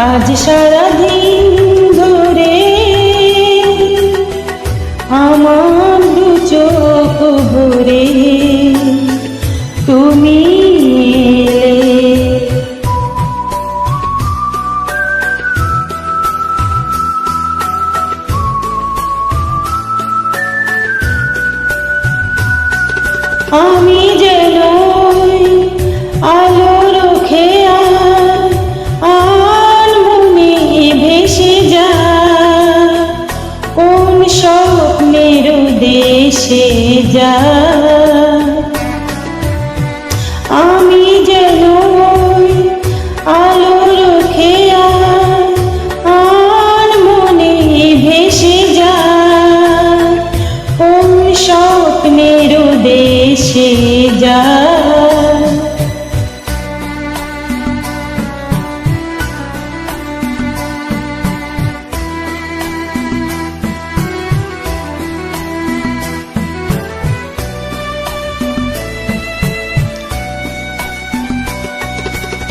আজ সারাদিন ধরে আমার দু চোখ ভরে তুমি আমি যে যায়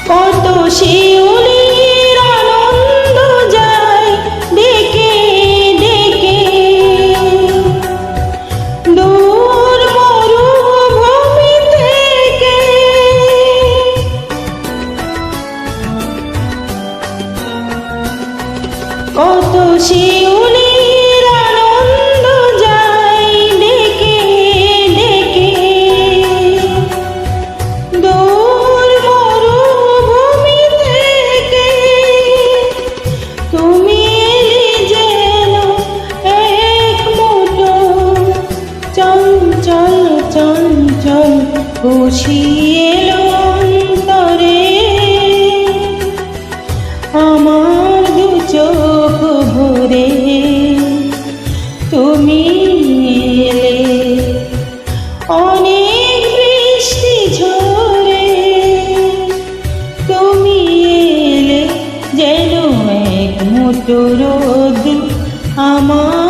কত শিউলির আনন্দ যায় দেখে ডেকে দূর মরুভূমি থেকে কত শিউলি বুঝিয়ে তরে আমার দু চোখ ভরে তুমি এলে। অনেক বৃষ্টি ঝরে, তুমি এলে যেন এক রোদ আমার